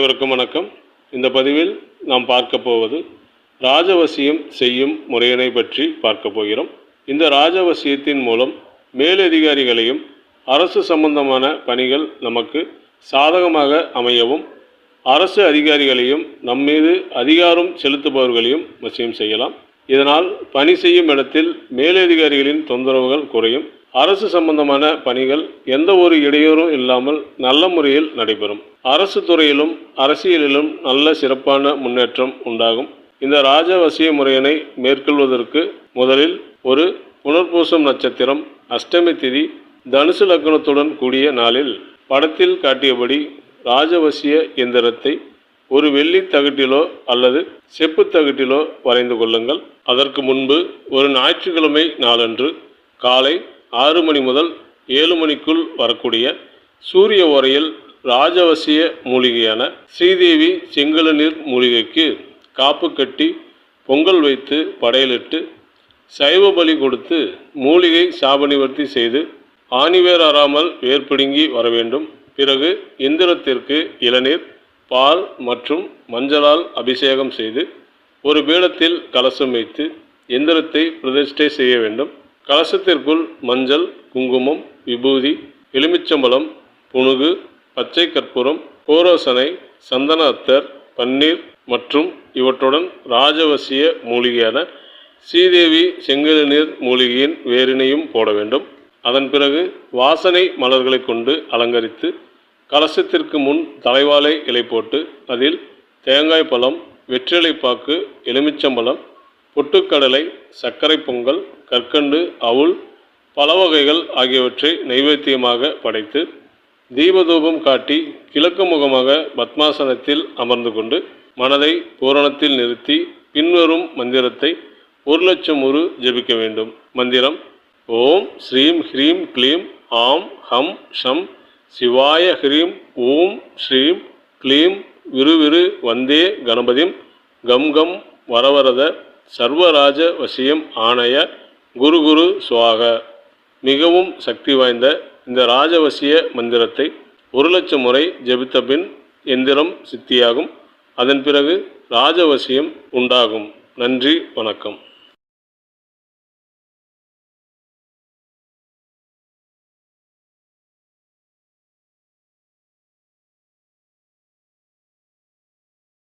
அனைவருக்கும் வணக்கம். இந்த பதிவில் நாம் பார்க்க போவது ராஜவசியம் செய்யும் முறையினை பற்றி பார்க்க போகிறோம். இந்த ராஜவசியத்தின் மூலம் மேலதிகாரிகளையும் அரசு சம்பந்தமான பணிகள் நமக்கு சாதகமாக அமையவும் அரசு அதிகாரிகளையும் நம்மீது அதிகாரம் செலுத்துபவர்களையும் வசியம் செய்யலாம். இதனால் பணி செய்யும் இடத்தில் மேலதிகாரிகளின் தொந்தரவுகள் குறையும். அரசு சம்பந்தமான பணிகள் எந்த ஒரு இடையூறும் இல்லாமல் நல்ல முறையில் நடைபெறும். அரசு துறையிலும் அரசியலிலும் நல்ல சிறப்பான முன்னேற்றம் உண்டாகும். இந்த ராஜவசிய முறையினை மேற்கொள்வதற்கு முதலில் ஒரு புனர்பூசம் நட்சத்திரம் அஷ்டமி திதி தனுசு லக்னத்துடன் கூடிய நாளில் படத்தில் காட்டியபடி ராஜவசிய எந்திரத்தை ஒரு வெள்ளி தகட்டிலோ அல்லது செப்பு தகட்டிலோ வரைந்து கொள்ளுங்கள். அதற்கு முன்பு ஒரு ஞாயிற்றுக்கிழமை நாளன்று காலை ஆறு மணி முதல் ஏழு மணிக்குள் வரக்கூடிய சூரிய உரையில் ராஜவசிய மூலிகையான ஸ்ரீதேவி செங்கழுநீர் மூலிகைக்கு காப்பு கட்டி பொங்கல் வைத்து படையலிட்டு சைவ பலி கொடுத்து மூலிகை சாபனிவர்த்தி செய்து ஆணிவேர் அறாமல் வேர்பிடுங்கி வர வேண்டும் பிறகு இந்திரத்திற்கு இளநீர் பால் மற்றும் மஞ்சளால் அபிஷேகம் செய்து ஒரு பீடத்தில் கலசம் வைத்து எந்திரத்தை பிரதிஷ்டை செய்ய வேண்டும். கலசத்திற்குள் மஞ்சள் குங்குமம் விபூதி எலுமிச்சம்பழம் புனுகு பச்சை கற்பூரம் கோரோசனை சந்தன அத்தர் பன்னீர் மற்றும் இவற்றுடன் ராஜவசிய மூலிகையான ஸ்ரீதேவி செங்கழுநீர் மூலிகையின் வேரினையும் போட வேண்டும். அதன் பிறகு வாசனை மலர்களை கொண்டு அலங்கரித்து கலசத்திற்கு முன் தலைவாழை இலை போட்டு அதில் தேங்காய் பழம் வெற்றிலைப்பாக்கு எலுமிச்சம்பழம் பொட்டுக்கடலை சர்க்கரை பொங்கல் கற்கண்டு அவுள் பல வகைகள் ஆகியவற்றை நைவேத்தியமாக படைத்து தீபதூபம் காட்டி கிழக்கு முகமாக பத்மாசனத்தில் அமர்ந்து கொண்டு மனதை பூரணத்தில் நிறுத்தி பின்வரும் மந்திரத்தை ஒரு லட்சம் உரு ஜெபிக்க வேண்டும். மந்திரம் ஓம் ஸ்ரீம் ஹ்ரீம் க்ளீம் ஆம் ஹம் ஷம் சிவாய ஹ்ரீம் ஓம் ஸ்ரீம் க்ளீம் விறுவிறு வந்தே கணபதிம். கம் கம் வரவரத சர்வராஜ வசியம் ஆணைய குரு குரு சுவாக. மிகவும் சக்தி வாய்ந்த இந்த ராஜவசிய மந்திரத்தை ஒரு லட்சம் முறை ஜபித்த பின் எந்திரம் சித்தியாகும். அதன் பிறகு ராஜவசியம் உண்டாகும். நன்றி வணக்கம்.